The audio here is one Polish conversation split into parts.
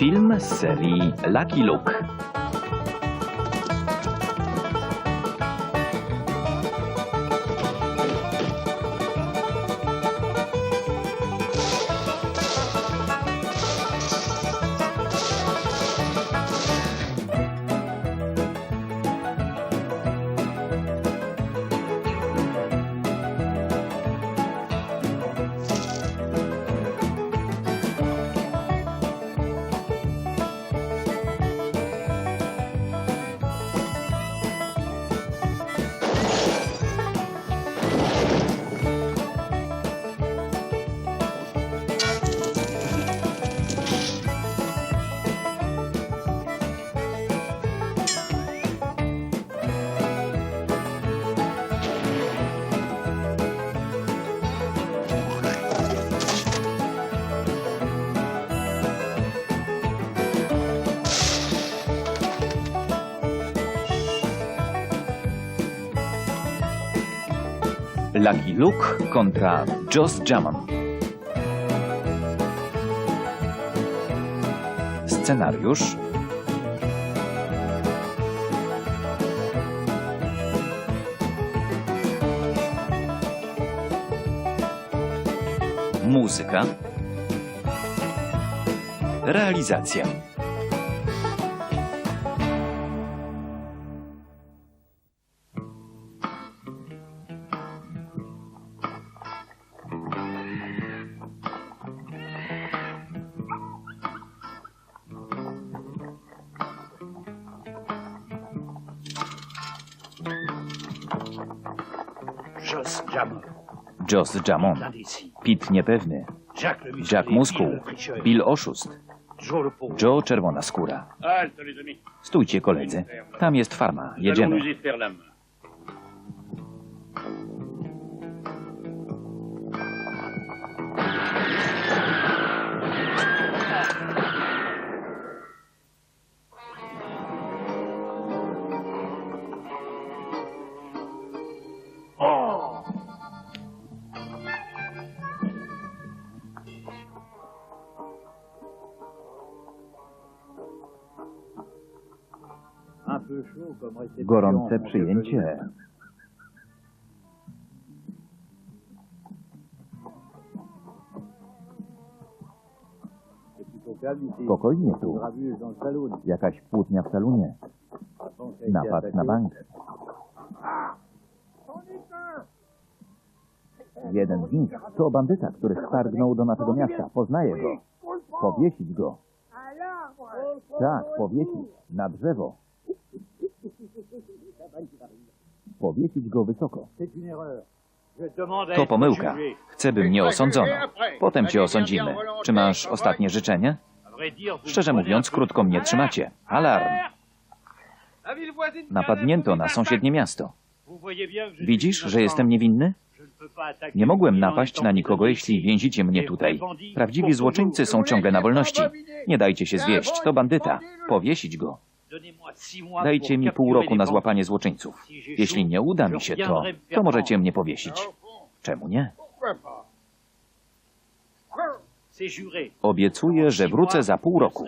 Film z serii Lucky Luke. Lucky Luke kontra Joss Jammon. Scenariusz. Muzyka. Realizacja Joss L'indécis. Pete Niepewny. Jack Muskuł Bill Oszust Joe Czerwona Skóra. Stójcie koledzy, tam jest farma, jedziemy. Gorące przyjęcie. Spokojnie tu. Jakaś kłótnia w salonie. Napad na bank. Jeden z nich to bandyta, który wtargnął do naszego miasta. Poznaję go. Powiesić go. Tak, powiesić. Na drzewo. Powiesić go wysoko. To pomyłka. Chcę, by mnie osądzono. Potem cię osądzimy. Czy masz ostatnie życzenie? Szczerze mówiąc, krótko mnie trzymacie. Alarm! Napadnięto na sąsiednie miasto. Widzisz, że jestem niewinny? Nie mogłem napaść na nikogo, jeśli więzicie mnie tutaj. Prawdziwi złoczyńcy są ciągle na wolności. Nie dajcie się zwieść, to bandyta. Powiesić go. Dajcie mi pół roku na złapanie złoczyńców. Jeśli nie uda mi się to, to możecie mnie powiesić. Czemu nie? Obiecuję, że wrócę za pół roku.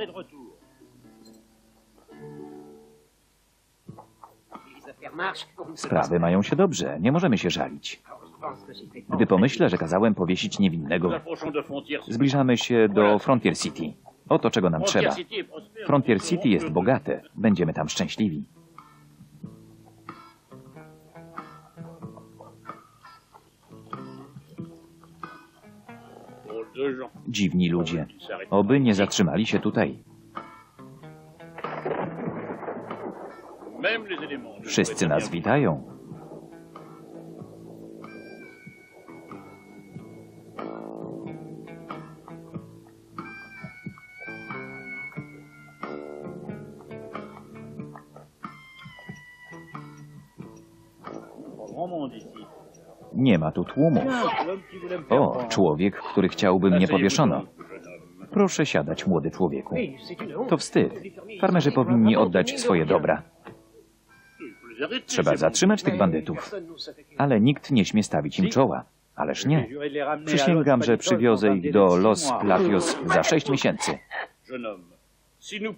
Sprawy mają się dobrze, nie możemy się żalić. Gdy pomyślę, że kazałem powiesić niewinnego, zbliżamy się do Frontier City. Oto czego nam trzeba. Frontier City jest bogate, będziemy tam szczęśliwi. Dziwni ludzie. Oby nie zatrzymali się tutaj. Wszyscy nas witają. Nie ma tu tłumu. O, człowiek, który chciałby mnie powieszono. Proszę siadać, młody człowieku. To wstyd. Farmerzy powinni oddać swoje dobra. Trzeba zatrzymać tych bandytów. Ale nikt nie śmie stawić im czoła. Ależ nie. Przysięgam, że przywiozę ich do Los Platios za sześć miesięcy.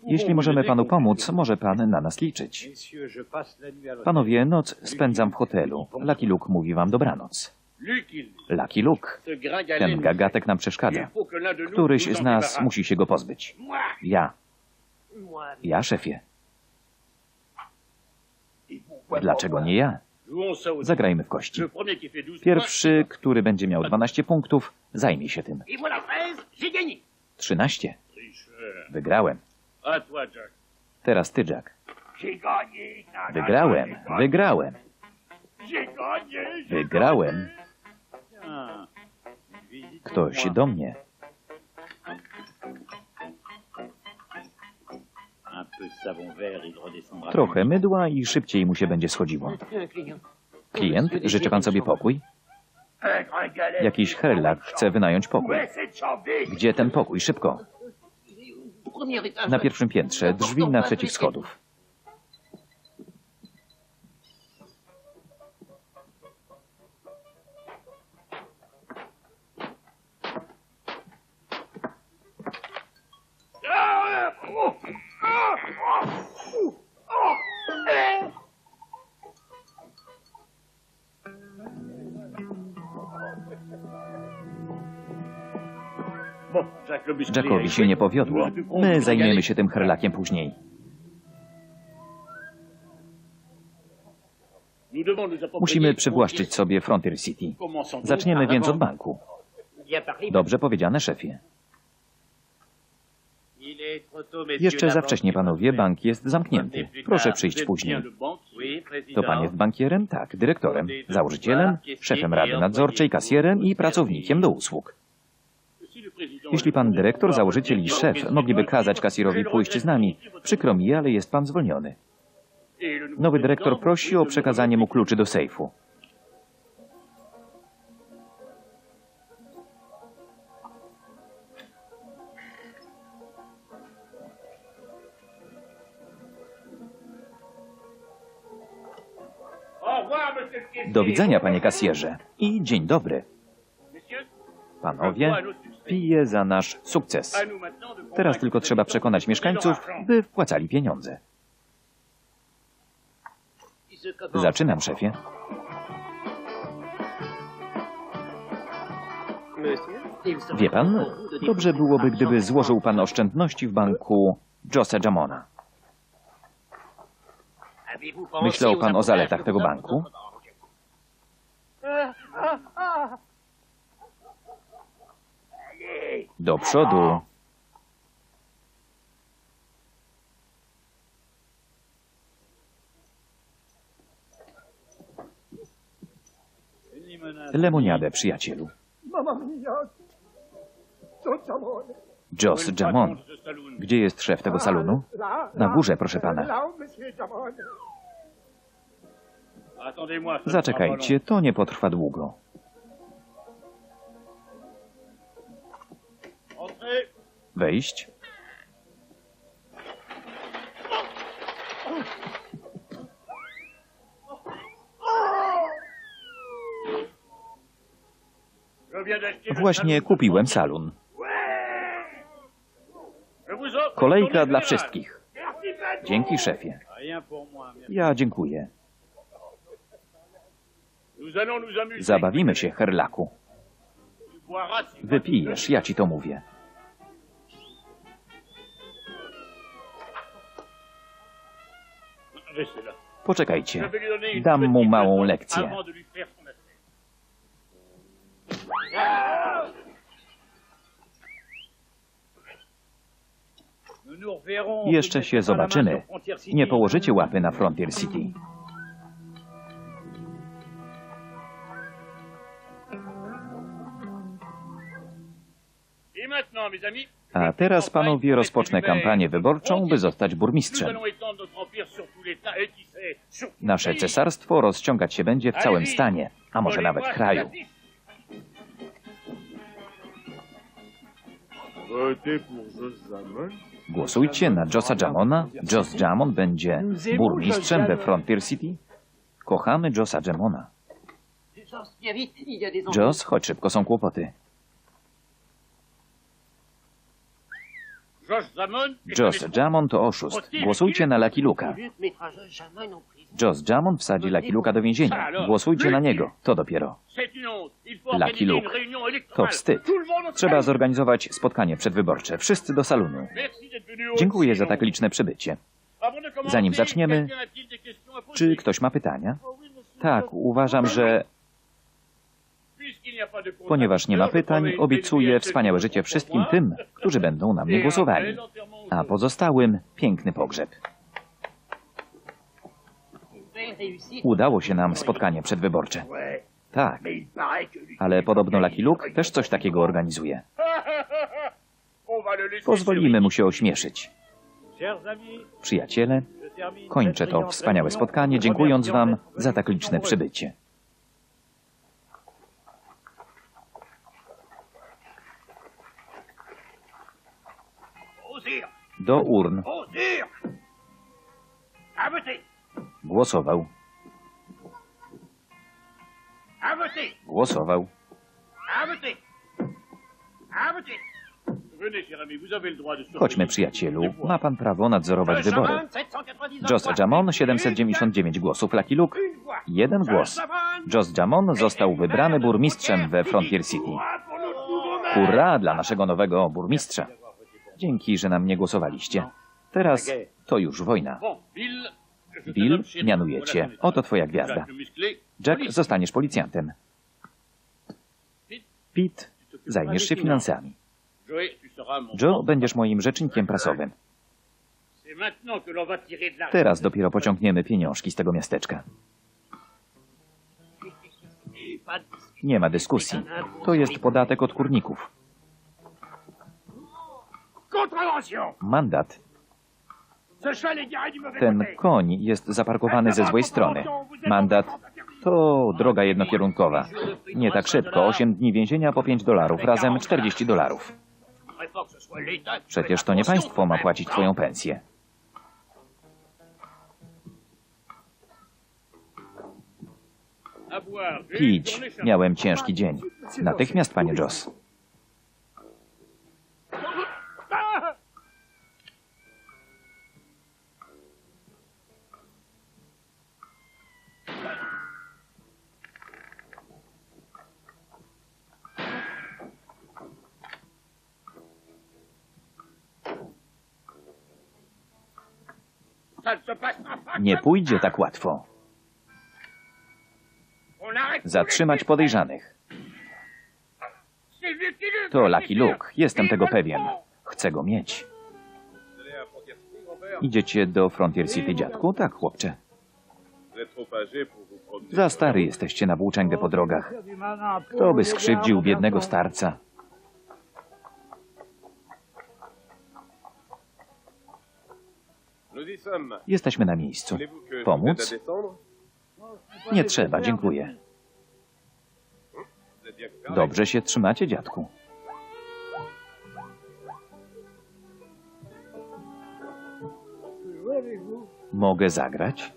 Jeśli możemy panu pomóc, może pan na nas liczyć. Panowie, noc spędzam w hotelu. Lucky Luke mówi wam dobranoc. Lucky Luke, ten gagatek nam przeszkadza. Któryś z nas musi się go pozbyć. Ja. Ja, szefie. Dlaczego nie ja? Zagrajmy w kości. Pierwszy, który będzie miał 12 punktów, zajmie się tym. 13. Wygrałem. Teraz ty, Jack. Wygrałem. Wygrałem. Wygrałem. Ktoś do mnie. Trochę mydła i szybciej mu się będzie schodziło. Klient, życzy pan sobie pokój? Jakiś herlak chce wynająć pokój. Gdzie ten pokój? Szybko. Na pierwszym piętrze, drzwi naprzeciw schodów. Jackowi się nie powiodło. My zajmiemy się tym herlakiem później. Musimy przywłaszczyć sobie Frontier City. Zaczniemy więc od banku. Dobrze powiedziane, szefie. Jeszcze za wcześnie, panowie, bank jest zamknięty. Proszę przyjść później. To pan jest bankierem? Tak, dyrektorem, założycielem, szefem rady nadzorczej, kasjerem i pracownikiem do usług. Jeśli pan dyrektor, założyciel i szef mogliby kazać kasjerowi pójść z nami, przykro mi, ale jest pan zwolniony. Nowy dyrektor prosi o przekazanie mu kluczy do sejfu. Do widzenia, panie kasjerze. I dzień dobry. Panowie, piję za nasz sukces. Teraz tylko trzeba przekonać mieszkańców, by wpłacali pieniądze. Zaczynam, szefie. Wie pan, dobrze byłoby, gdyby złożył pan oszczędności w banku Jose Jamona. Myślał pan o zaletach tego banku? Do przodu. Lemoniadę, przyjacielu. Mamma mia! Ciociamone! Jos Jamon. Gdzie jest szef tego salonu? Na górze, proszę pana. Zaczekajcie, to nie potrwa długo. Wejść. Właśnie kupiłem salon. Kolejka dla wszystkich. Dzięki, szefie. Ja dziękuję. Zabawimy się, herlaku. Wypijesz, ja ci to mówię. Poczekajcie. Dam mu małą lekcję. Jeszcze się zobaczymy. Nie położycie łapy na Frontier City. A teraz, panowie, rozpocznę kampanię wyborczą, by zostać burmistrzem. Nasze cesarstwo rozciągać się będzie w całym stanie, a może nawet kraju. Głosujcie na Josa Jamona. Jos Jamon będzie burmistrzem we Frontier City. Kochamy Josa Jamona. Jos, chodź szybko, są kłopoty. Josh Jamon to oszust. Głosujcie na Lucky Luka. Joss Jamon wsadzi Lucky Luka do więzienia. Głosujcie na niego. To dopiero. Lucky Luke. To wstyd. Trzeba zorganizować spotkanie przedwyborcze. Wszyscy do salonu. Dziękuję za tak liczne przybycie. Zanim zaczniemy, Czy ktoś ma pytania? Tak, uważam, że ponieważ nie ma pytań, obiecuję wspaniałe życie wszystkim tym, którzy będą na mnie głosowali, a pozostałym piękny pogrzeb. Udało się nam spotkanie przedwyborcze. Tak, ale podobno Lucky Luke też coś takiego organizuje. Pozwolimy mu się ośmieszyć. Przyjaciele, kończę to wspaniałe spotkanie, dziękując Wam za tak liczne przybycie. Le droit de surveiller. Chodźmy, przyjacielu, ma pan prawo nadzorować wybory. Jamon, 799 Joss. Jamon 799 głosów, Lucky Luke jeden głos. Joss Jamon został wybrany burmistrzem we Frontier City. Hurra dla naszego nowego burmistrza. Dzięki, że na mnie głosowaliście. Teraz to już wojna. Bill, cię. ton Oto twoja gwiazda. Jack zostaniesz policjantem. Pete, zajmiesz się finansami. Joe, będziesz moim rzecznikiem prasowym. Teraz dopiero pociągniemy pieniążki z tego miasteczka. Nie ma dyskusji. To jest podatek od kurników. Mandat. Ten koń jest zaparkowany ze złej strony. Mandat to droga jednokierunkowa. Nie tak szybko. 8 dni więzienia po 5 dolarów. Razem 40 dolarów. Przecież to nie państwo ma płacić twoją pensję. Pić. Miałem ciężki dzień. Natychmiast, panie Joss. Nie pójdzie tak łatwo. Zatrzymać podejrzanych. To Lucky. Luke. Jestem tego pewien. Chcę go mieć. Idziecie do Frontier City, dziadku? Tak, chłopcze. Za stary jesteście na włóczęgę po drogach. Kto by skrzywdził biednego starca? Jesteśmy na miejscu. Pomóc? Nie trzeba, dziękuję. Dobrze się trzymacie, dziadku. Mogę zagrać?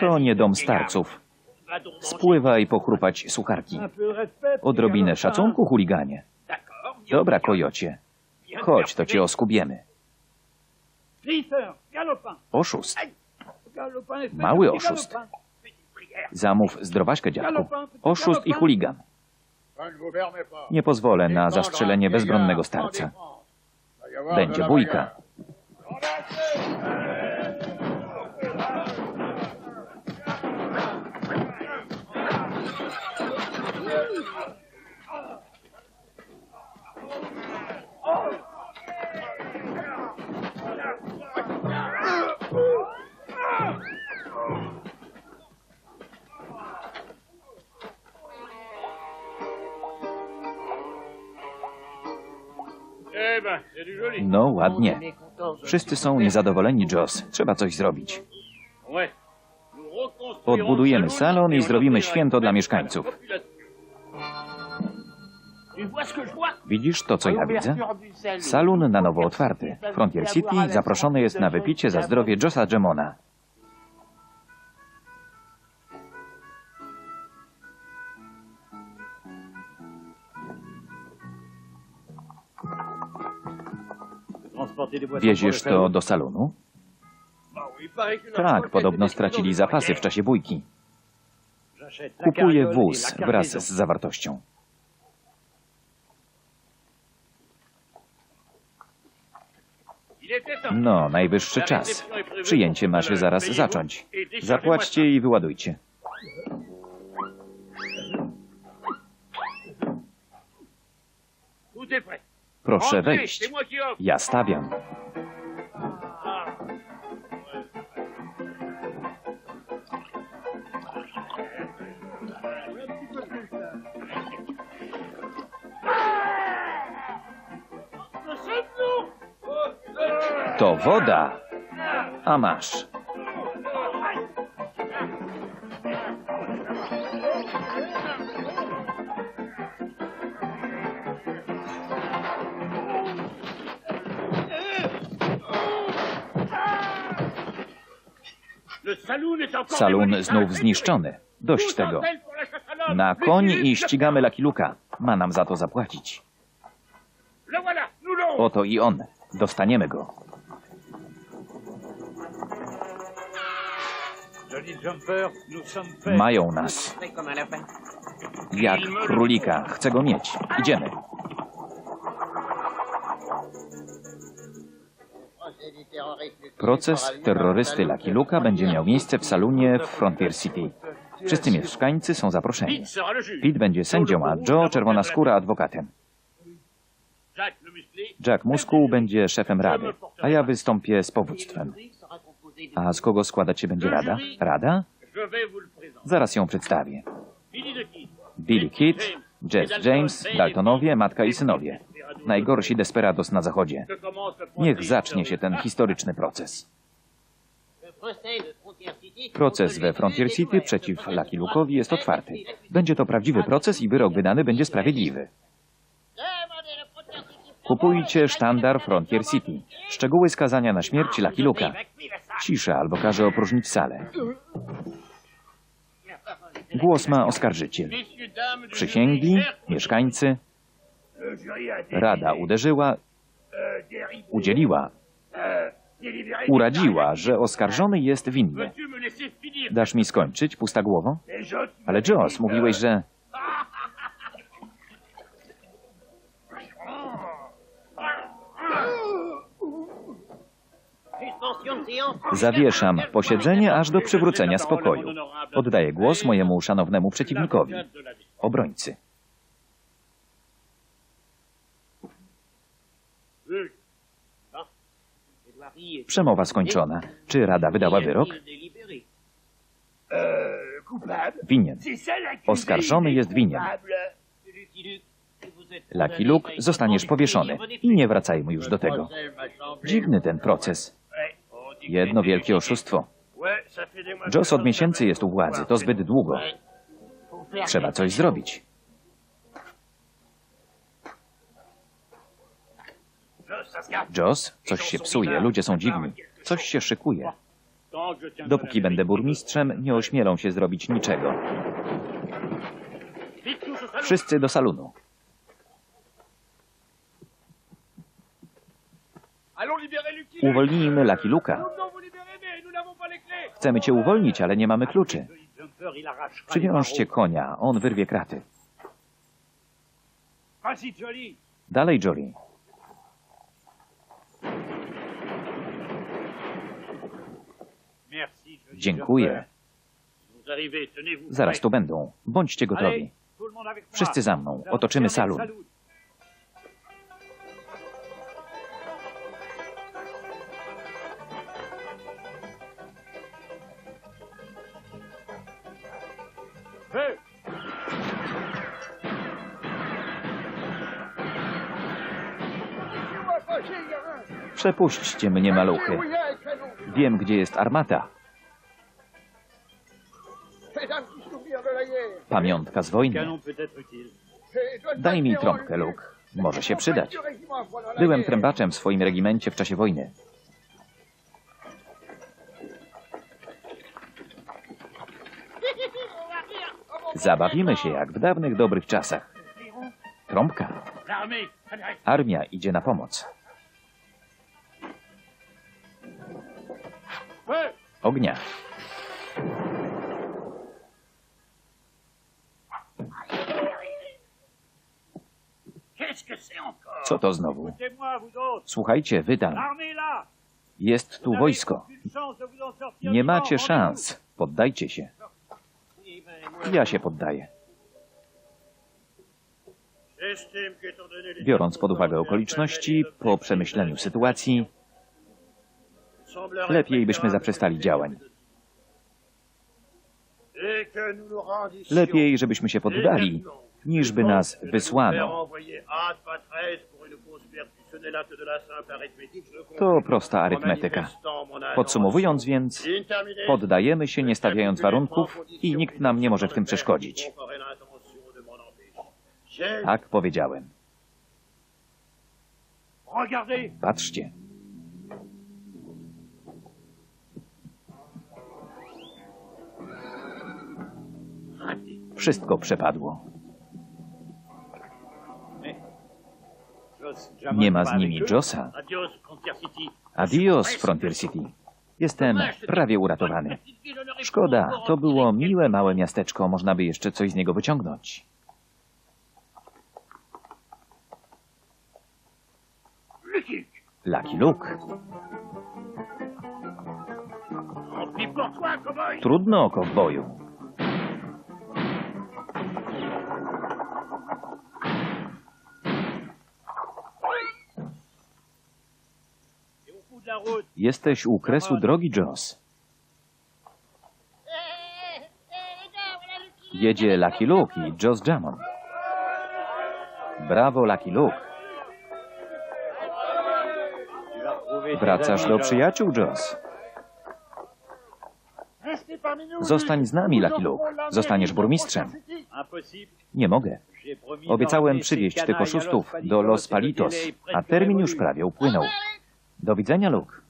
To nie dom starców. Spływaj pochrupać sucharki. Odrobinę szacunku, chuliganie. Dobra, kojocie. Chodź, to cię oskubiemy. Oszust. Mały oszust. Zamów zdrowaśkę, dziadku. Oszust i chuligan. Nie pozwolę na zastrzelenie bezbronnego starca. Będzie bójka. No, ładnie. Wszyscy są niezadowoleni, Joss. Trzeba coś zrobić. Odbudujemy salon i zrobimy święto dla mieszkańców. Widzisz to, co ja widzę? Salon na nowo otwarty. Frontier City zaproszony jest na wypicie za zdrowie Jossa Gemona. Wieziesz to do salonu? Tak, podobno stracili zapasy w czasie bójki. Kupuję wóz wraz z zawartością. No, najwyższy czas. Przyjęcie ma się zaraz zacząć. Zapłaćcie i wyładujcie. Tout est prêt. Proszę wejść. Ja stawiam. To woda. A masz. Salon znów zniszczony. Dość tego. Na koń i ścigamy Lucky Luka. Ma nam za to zapłacić. L'aurons. Oto i on. Dostaniemy go. Mają nas. Jak królika. Chcę go mieć. Idziemy. Proces terrorysty Lucky Luka będzie miał miejsce w salonie w Frontier City. Wszyscy mieszkańcy są zaproszeni. Pete będzie sędzią, a Joe, czerwona skóra, adwokatem. Jack Muskuł będzie szefem rady, a ja wystąpię z powództwem. A z kogo składać się będzie rada? Rada? Zaraz ją przedstawię. Billy the Kid. Billy Kid, Jess James, Daltonowie, matka i synowie. Najgorsi desperados na zachodzie. Niech zacznie się ten historyczny proces. Proces we Frontier City przeciw Lucky Luke'owi jest otwarty. Będzie to prawdziwy proces i wyrok wydany będzie sprawiedliwy. Kupujcie sztandar Frontier City. Szczegóły skazania na śmierć Lucky Luke'a. Cisza albo każe opróżnić salę. Głos ma oskarżyciel. Przysięgli, mieszkańcy, rada uderzyła, udzieliła, uradziła, że oskarżony jest winny. Dasz mi skończyć, pusta głowo? Ale Joss, mówiłeś, że... Zawieszam posiedzenie aż do przywrócenia spokoju. Oddaję głos mojemu szanownemu przeciwnikowi, obrońcy. Przemowa skończona. Czy Rada wydała wyrok? coupable. Winien. Oskarżony jest winien. Lucky Luke, zostaniesz powieszony. I nie wracajmy już do tego. Dziwny ten proces. Jedno wielkie oszustwo. Joss od miesięcy jest u władzy. To zbyt długo. Trzeba coś zrobić. Joss, coś się psuje. Ludzie są dziwni. Coś się szykuje. Dopóki będę burmistrzem, nie ośmielą się zrobić niczego. Wszyscy do salonu. Uwolnijmy Lucky Luka. Chcemy cię uwolnić, ale nie mamy kluczy. Przywiążcie konia, on wyrwie kraty. Dalej, Jolie. Dziękuję. Zaraz tu będą. Bądźcie gotowi. Wszyscy za mną. Otoczymy salon. Przepuśćcie mnie, maluchy. Wiem, gdzie jest armata. Pamiątka z wojny. Daj mi trąbkę, Luke. Może się przydać. Byłem trębaczem w swoim regimencie w czasie wojny. Zabawimy się jak w dawnych dobrych czasach. Trąbka. Armia idzie na pomoc. Ognia. Co to znowu? Słuchajcie, wy tam. L'armée là. Jest tu wojsko. Nie macie szans. Poddajcie się. Ja się poddaję. Biorąc pod uwagę okoliczności, po przemyśleniu sytuacji, lepiej byśmy zaprzestali działań. Lepiej, żebyśmy się poddali, niż by nas wysłano. To prosta arytmetyka. Podsumowując więc, poddajemy się, nie stawiając warunków i nikt nam nie może w tym przeszkodzić. Tak powiedziałem. Patrzcie. Wszystko przepadło. Nie ma z nimi. Josa. Adios, Frontier City. Jestem prawie uratowany. Szkoda, to było miłe małe miasteczko, można by jeszcze coś z niego wyciągnąć. Lucky Luke. Trudno, kowboju. Jesteś u kresu drogi, Joss. Jedzie Lucky Luke i Joss Jamon. Brawo, Lucky Luke. Wracasz do przyjaciół, Joss. Zostań z nami, Lucky Luke. Zostaniesz burmistrzem. Nie mogę. Obiecałem przywieźć tych oszustów do Los Palitos a termin już prawie upłynął. Do widzenia, Luke.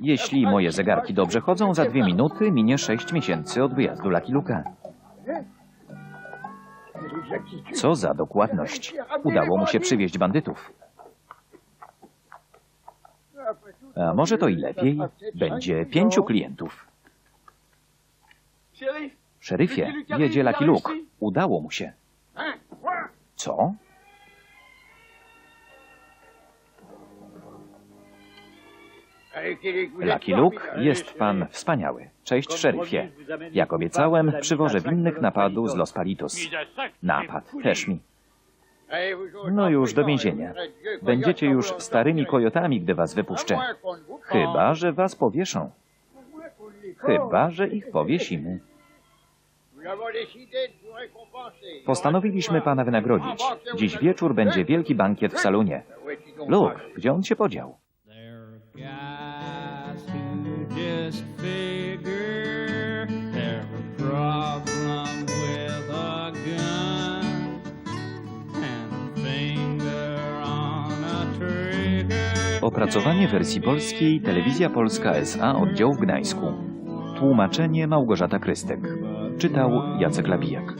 Jeśli moje zegarki dobrze chodzą, za dwie minuty minie sześć miesięcy od wyjazdu Lucky Luke'a. Co za dokładność. Udało mu się przywieźć bandytów. A może to i lepiej. Będzie pięciu klientów. Szeryfie, jedzie Lucky Luke. Udało mu się. Co? Lucky Luke, jest pan wspaniały. Cześć, szeryfie. Jak obiecałem, przywożę winnych napadu z Los Palitos. Napad, też mi. No już do więzienia. Będziecie już starymi kojotami, gdy was wypuszczę. Chyba, że was powieszą. Chyba, że ich powiesimy. Postanowiliśmy pana wynagrodzić. Dziś wieczór będzie wielki bankiet w salonie. Luke, gdzie on się podział? Opracowanie wersji polskiej Telewizja Polska SA oddział w Gdańsku. Tłumaczenie Małgorzata Krystek. Czytał Jacek Labijak.